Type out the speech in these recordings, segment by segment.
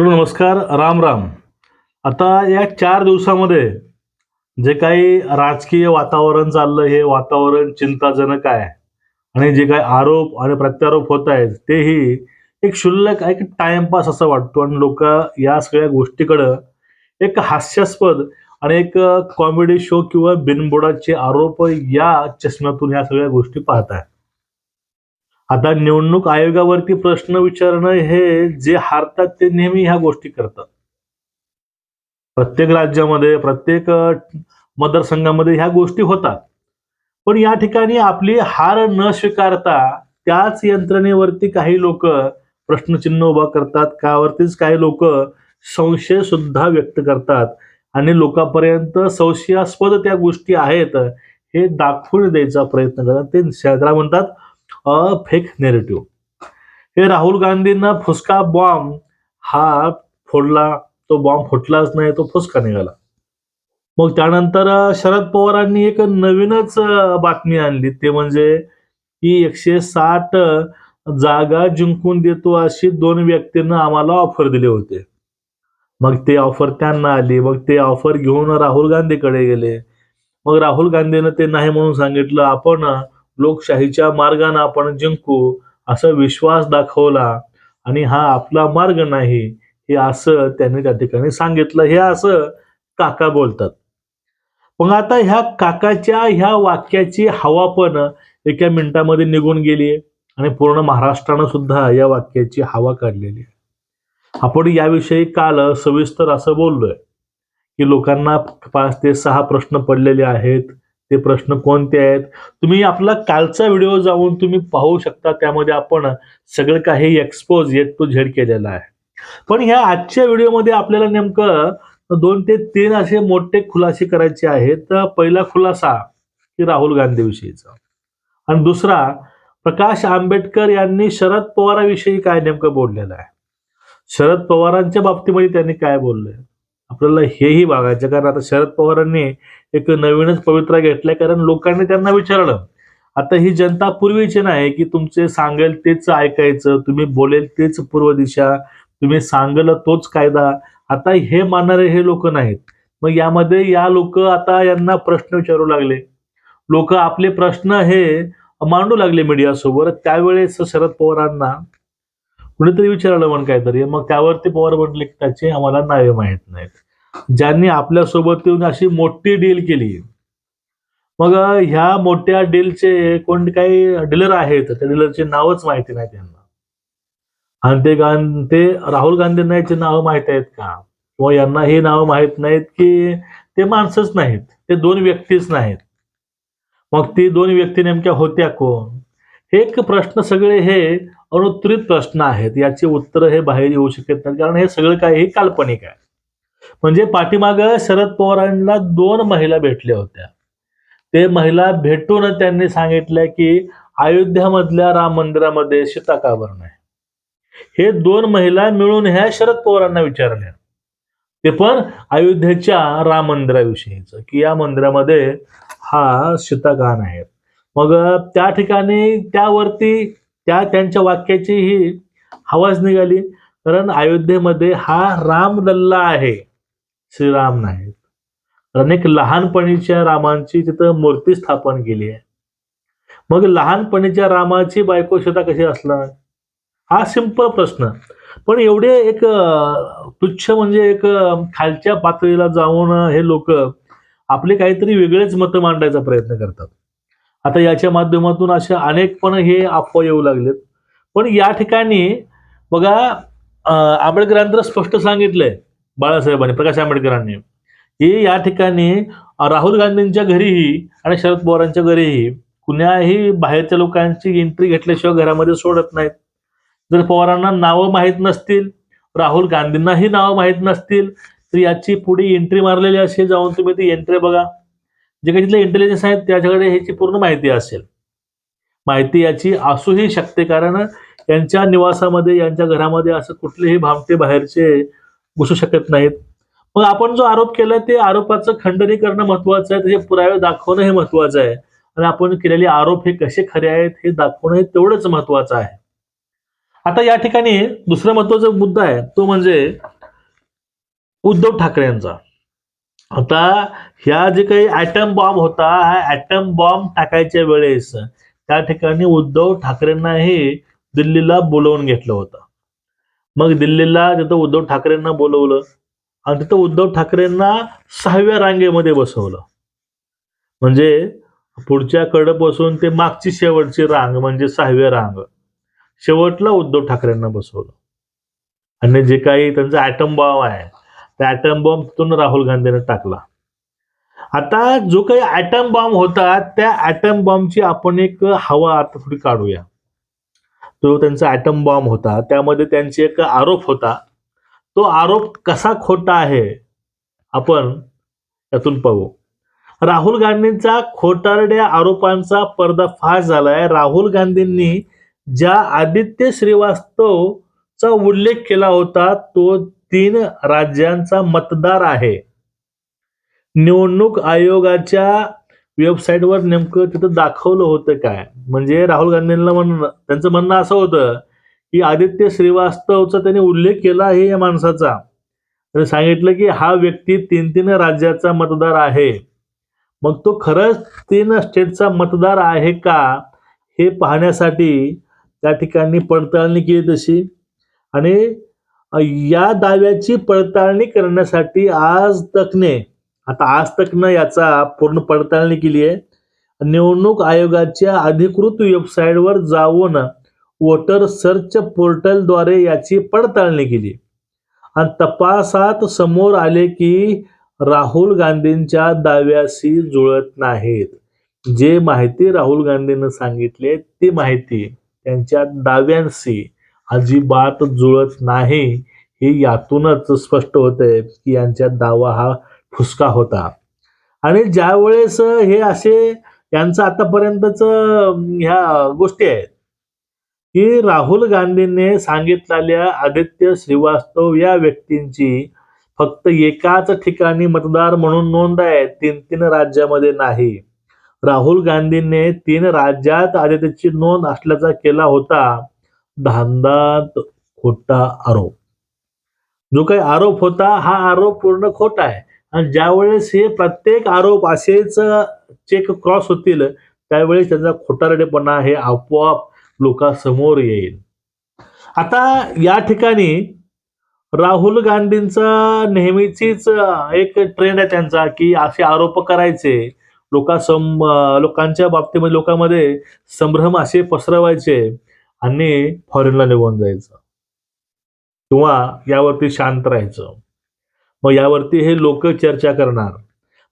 मित्रांनो नमस्कार. राम राम. आता या चार दिवसामध्ये जे काही राजकीय वातावरण चाललं हे वातावरण चिंताजनक आहे. आणि जे काही आरोप आणि प्रत्यारोप होत आहेत तेही एक क्षुल्लक एक टाइमपास असं वाटतो. आणि लोक या सगळ्या गोष्टीकडं एक हास्यास्पद आणि एक कॉमेडी शो किंवा बिनबुडाचे आरोप या चष्म्यातून ह्या सगळ्या गोष्टी पाहत आहेत आता निवडणूक आयोगावरती प्रश्न विचारणं हे जे हारतात ते नेहमी ह्या गोष्टी करतात. प्रत्येक राज्यामध्ये प्रत्येक मतदारसंघामध्ये ह्या गोष्टी होतात. पण या ठिकाणी आपली हार न स्वीकारता त्याच यंत्रणेवरती काही लोक प्रश्नचिन्ह उभा करतात. त्यावरतीच काही लोक संशय सुद्धा व्यक्त करतात. आणि लोकांपर्यंत संशयास्पद त्या गोष्टी आहेत हे दाखवून द्यायचा प्रयत्न करतात. ते त्याला म्हणतात अ फेक नेरेटिव्ह हे राहुल गांधींना फुसका बॉम्ब हा फोडला. तो बॉम्ब फुटलाच नाही तो फुसका निघाला. मग त्यानंतर शरद पवारांनी एक नवीनच बातमी आणली. ते म्हणजे की एकशे साठ जागा जिंकून देतो अशी दोन व्यक्तींना आम्हाला ऑफर दिले होते. मग ते ऑफर त्यांना आली. मग ते ऑफर घेऊन राहुल गांधीकडे गेले. मग राहुल गांधीनं ते नाही म्हणून सांगितलं. आपण लोकशाहीच्या मार्गाने आपण जिंकू असा विश्वास दाखवला. आणि हा आपला मार्ग नाही हे असं त्यांनी त्या ठिकाणी सांगितलं. हे असं काका बोलतात. मग आता ह्या काकाच्या ह्या वाक्याची हवा पण एका मिनिटामध्ये निघून गेली आणि पूर्ण महाराष्ट्रानं सुद्धा या वाक्याची हवा काढलेली आहे. आपण याविषयी काल सविस्तर असं बोललोय की लोकांना पाच ते सहा प्रश्न पडलेले आहेत. ते प्रश्न कोणते आहेत? तुम्ही आपला कालचा व्हिडिओ जाऊन तुम्ही पाहू शकता. त्यामध्ये आपण सगळं काही एक्सपोज येट टू झेड केलेलं आहे. पण ह्या आजच्या व्हिडिओमध्ये आपल्याला नेमकं दोन ते तीन असे मोठे खुलासे करायचे आहेत. तर पहिला खुलासा की राहुल गांधीविषयीचा आणि दुसरा प्रकाश आंबेडकर यांनी शरद पवाराविषयी काय नेमकं बोललेलं आहे? शरद पवारांच्या बाबतीमध्ये त्यांनी काय बोललंय? आपल्याला हेही बघायचं कारण आता शरद पवारांनी एक नवीनच पवित्रा घेतलाय. कारण लोकांनी त्यांना विचारलं. आता ही जनता पूर्वीची नाही की तुमचे सांगेल तेच ऐकायचं तुम्ही बोलेल तेच पूर्व दिशा तुम्ही सांगल तोच कायदा. आता हे मानणारे हे लोक नाहीत. मग यामध्ये या लोक आता यांना प्रश्न विचारू लागले. लोक आपले प्रश्न हे मांडू लागले मीडियासोबत. त्यावेळेस शरद पवारांना कुणीतरी विचारलं म्हण काहीतरी मग त्यावरती पवार म्हटले की त्याचे आम्हाला नावे माहीत नाहीत. ज्यांनी आपल्यासोबत येऊन अशी मोठी डील केली मग ह्या मोठ्या डीलचे कोण काही डीलर आहेत त्या डीलरचे नावच माहिती नाही त्यांना. आणि ते गां ते राहुल गांधींना याचे नावं माहीत आहेत का? किंवा यांना हे नावं माहीत नाहीत की ते माणसंच नाहीत ते दोन व्यक्तीच नाहीत. मग ती दोन व्यक्ती नेमक्या होत्या कोण? हे एक प्रश्न सगळे हे अनुत्तरित प्रश्न आहेत. याची उत्तरं हे बाहेर येऊ शकत नाहीत. कारण हे सगळं काही काल्पनिक आहे. म्हणजे पाठीमाग शरद पवारांना दोन महिला भेटल्या होत्या. ते महिला भेटून त्यांनी सांगितलं की अयोध्यामधल्या राम मंदिरामध्ये सीता का बरं नाही. हे दोन महिला मिळून ह्या शरद पवारांना विचारल्या. ते पण अयोध्येच्या राम मंदिराविषयीच की या मंदिरामध्ये हा सीता का नाही मग त्या ठिकाणी त्यावरती त्या त्यांच्या वाक्याची ही हवाच निघाली. कारण अयोध्येमध्ये हा राम लल्ला आहे. श्रीराम नाहीत. कारण एक लहानपणीच्या रामांची तिथं मूर्ती स्थापन केली आहे. मग लहानपणीच्या रामाची बायको सीता कशी असणार? हा सिंपल प्रश्न. पण एवढे एक तुच्छ म्हणजे एक खालच्या पातळीला जाऊन हे लोक आपले काहीतरी वेगळेच मतं मांडायचा प्रयत्न करतात. आता याच्या माध्यमातून अशा अनेक पण हे अफवा येऊ लागलेत. पण या ठिकाणी बघा अं, आंबेडकरांनी स्पष्ट सांगितलंय बाळासाहेबांनी प्रकाश आंबेडकरांनी की या ठिकाणी राहुल गांधींच्या घरीही आणि शरद पवारांच्या घरीही कुण्याही बाहेरच्या लोकांची एंट्री घेतल्याशिवाय घरामध्ये सोडत नाहीत. जर पवारांना नावं माहीत नसतील राहुल गांधींनाही नावं माहीत नसतील तर याची पुढे एंट्री मारलेली असे जाऊन तुम्ही ती एंट्री बघा. जे काही तिथले इंटेलिजन्स आहेत त्याच्याकडे ह्याची पूर्ण माहिती असेल. माहिती याची असूही शकते कारण यांच्या निवासामध्ये यांच्या घरामध्ये असं कुठलेही भामटे बाहेरचे घुसू शकत नाहीत. मग आपण जो आरोप केला ते आरोपाचं खंडनी करणं महत्वाचं आहे त्याचे पुरावे दाखवणं हे महत्वाचं आहे. आणि आपण केलेले आरोप हे कसे खरे आहेत हे दाखवणं हे तेवढंच महत्वाचं आहे. आता या ठिकाणी दुसरा महत्त्वाचा मुद्दा आहे तो म्हणजे उद्धव ठाकरे यांचा आता ह्या जे काही ॲटम बॉम्ब होता हा ॲटम बॉम्ब टाकायच्या वेळेस त्या ठिकाणी उद्धव ठाकरेंनाही दिल्लीला बोलवून घेतलं होतं. मग दिल्लीला तिथं उद्धव ठाकरेंना बोलवलं आणि तिथं उद्धव ठाकरेंना सहाव्या रांगेमध्ये बसवलं. म्हणजे पुढच्या कडपासून ते मागची शेवटची रांग म्हणजे सहाव्या रांग. शेवटला उद्धव ठाकरेंना बसवलं. आणि जे काही त्यांचा ॲटम बॉम्ब आहे त्या ॲटम बॉम्ब तिथून राहुल गांधीने टाकला. आता जो काही ॲटम बॉम्ब होता त्या ॲटम बॉम्बची आपण एक हवा आता थोडी काढूया. तो त्यांचा ॲटम बॉम्ब होता. त्यामध्ये त्यांची एक आरोप होता. तो आरोप कसा खोटा आहे आपण यातून पाहू. राहुल गांधींचा खोटारड्या आरोपांचा पर्दाफाश झालाय. राहुल गांधींनी ज्या आदित्य श्रीवास्तवचा उल्लेख केला होता तो तीन राज्यांचा मतदार आहे. निवडणूक आयोगाच्या वेबसाईटवर नेमकं तिथं दाखवलं होतं काय? म्हणजे राहुल गांधींना म्हणणं त्यांचं म्हणणं असं होतं की आदित्य श्रीवास्तवचा त्यांनी उल्लेख केला आहे या माणसाचा. त्यांनी सांगितलं की हा व्यक्ती तीन तीन राज्याचा मतदार आहे. मग तो खरंच तीन स्टेटचा मतदार आहे का? हे पाहण्यासाठी त्या ठिकाणी पडताळणी केली तशी. आणि या दाव्याची पडताळणी करण्यासाठी आज तकने आता आज तकनं याचा पूर्ण पडताळणी केली आहे. निवडणूक आयोगाच्या अधिकृत वेबसाईटवर जाऊन वोटर सर्च पोर्टलद्वारे याची पडताळणी केली. आणि तपासात समोर आले की राहुल गांधींच्या दाव्याशी जुळत नाहीत. जे माहिती राहुल गांधींनी सांगितले ती माहिती त्यांच्या दाव्यांशी अजिबात जुळत नाही. हे यातूनच स्पष्ट होते की यांच्या दावा हा फुसका होता. आणि ज्या वेळेस हे असे यांचं आतापर्यंतच ह्या गोष्टी आहेत की राहुल गांधींनी सांगितलेल्या आदित्य श्रीवास्तव या व्यक्तींची फक्त एकाच ठिकाणी मतदार म्हणून नोंद आहे तीन तीन राज्यामध्ये नाही. राहुल गांधींनी तीन राज्यात आदित्यची नोंद असल्याचा केला होता. धांदात खोटा आरोप. जो काही आरोप होता हा आरोप पूर्ण खोटा आहे. आणि ज्यावेळेस हे प्रत्येक आरोप असेच चेक क्रॉस होतील त्यावेळेस त्याचा खोटारडेपणा हे आपोआप लोकांसमोर येईल. आता या ठिकाणी राहुल गांधींचा नेहमीचीच एक ट्रेंड आहे त्यांचा की असे आरोप करायचे. लोकांसम लोकांच्या बाबतीमध्ये लोकांमध्ये संभ्रम असे पसरवायचे. आणि फॉरेनला निघून जायचं. किंवा यावरती शांत राहायचं. मग यावरती हे लोक चर्चा करणार.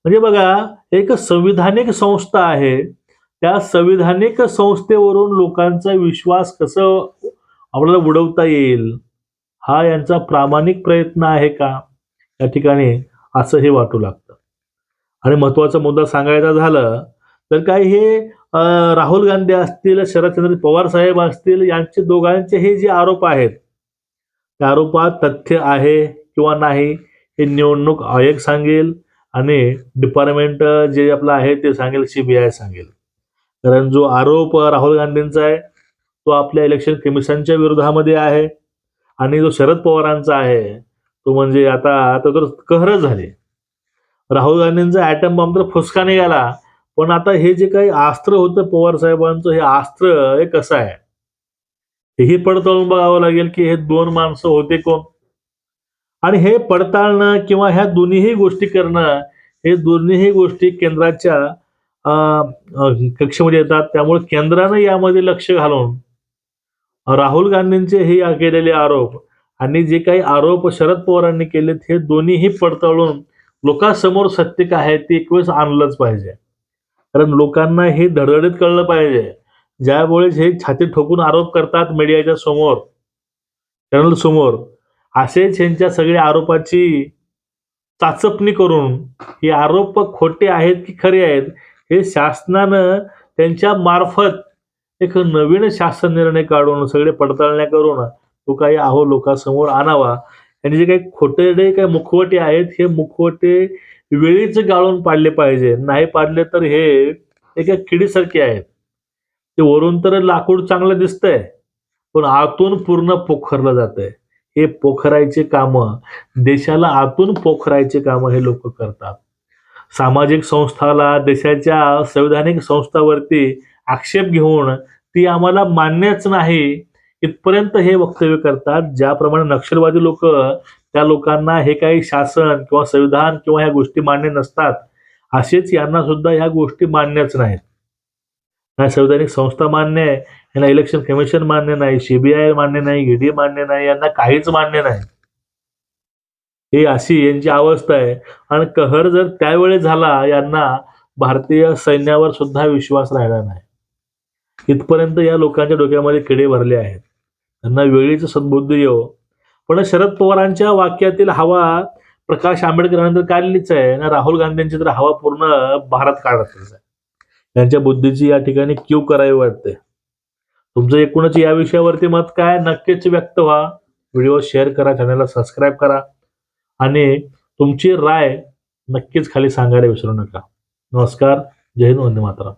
म्हणजे बघा एक संविधानिक संस्था आहे. त्या संविधानिक संस्थेवरून लोकांचा विश्वास कसं आपल्याला उडवता येईल? हा यांचा प्रामाणिक प्रयत्न आहे का? या ठिकाणी असं हे वाटू लागतं. आणि महत्त्वाचा मुद्दा सांगायचा झालं तर काय हे राहुल गांधी असतील शरदचंद्र पवार साहेब असतील यांचे दोघांचे हे जे आरोप आहेत त्या आरोपात तथ्य आहे किंवा नाही हे निवडणूक आयोग सांगेल आणि डिपार्टमेंट जे आपलं आहे ते सांगेल सीबीआय सांगेल. कारण जो आरोप राहुल गांधींचा आहे तो आपल्या इलेक्शन कमिशनच्या विरोधामध्ये आहे आणि जो शरद पवारांचा आहे तो म्हणजे आता आता तर कहरच झाले. राहुल गांधींचा ॲटम बॉम्ब तर फुसका निघाला. पण आता हे जे काही अस्त्र होतं पवार साहेबांचं हे अस्त्र हे कसं आहे? हेही पडताळून बघावं लागेल की हे दोन माणसं होते कोण? आणि हे पडताळणं किंवा ह्या दोन्हीही गोष्टी करणं हे दोन्हीही गोष्टी केंद्राच्या कक्षेमध्ये येतात. त्यामुळे केंद्रानं यामध्ये लक्ष घालून राहुल गांधींचे हे केलेले आरोप आणि जे काही आरोप शरद पवारांनी केलेत हे दोन्हीही पडताळून लोकांसमोर सत्य काय आहे ते एक वेळेस आणलंच पाहिजे. कारण लोकांना हे धडधडीत कळलं पाहिजे. ज्यावेळेस हे छाती ठोकून आरोप करतात मीडियाच्या समोर चॅनल समोर असेच यांच्या सगळ्या आरोपाची चाचपणी करून हे आरोप खोटे आहेत की खरे आहेत हे शासनानं त्यांच्या मार्फत एक नवीन शासन निर्णय काढून सगळे पडताळण्या करून तो काही अहो लोकांसमोर आणावा. आणि जे काही खोटे काही मुखवटे आहेत हे मुखवटे वेळीच गाळून पाडले पाहिजे. नाही पाडले तर हे एका किडीसारखे आहेत. ते वरून तर लाकूड चांगलं दिसतंय पण आतून पूर्ण पोखरलं जात आहे हे पोखरायचे कामं देशाला आतून पोखरायचे कामं हे लोक करतात. सामाजिक संस्थाला देशाच्या संविधानिक संस्थावरती आक्षेप घेऊन ती आम्हाला मान्यच नाही इथपर्यंत हे वक्तव्य करतात. ज्याप्रमाणे नक्षलवादी लोक त्या लोकांना हे काही शासन किंवा संविधान किंवा ह्या गोष्टी मान्य नसतात असेच यांना सुद्धा ह्या गोष्टी मान्यच नाहीत. नाही संवैधानिक संस्था मान्य आहे यांना इलेक्शन कमिशन मान्य नाही सीबीआय मान्य नाही ईडी मान्य नाही यांना काहीच मान्य नाही. ही अशी यांची अवस्था आहे. आणि कहर जर त्यावेळेस झाला यांना भारतीय सैन्यावर सुद्धा विश्वास राहिला नाही. इथपर्यंत या लोकांच्या डोक्यामध्ये किडे भरले आहेत. त्यांना वेळीच सद्बुद्धी येऊ पण शरद पवारांच्या वाक्यातील हवा प्रकाश आंबेडकरांनंतर काढलीच आहे? ना राहुल गांधींची तर हवा पूर्ण भारत काढतच आहे. त्यांच्या बुद्धीची या ठिकाणी क्यू करावी वाटते. तुमचं एकूणच या विषयावरती मत काय? नक्कीच व्यक्त व्हा. व्हिडिओ शेअर करा चॅनलला सबस्क्राईब करा. आणि तुमची राय नक्कीच खाली सांगायला विसरू नका. नमस्कार. जय हिंद वंदे मातरम.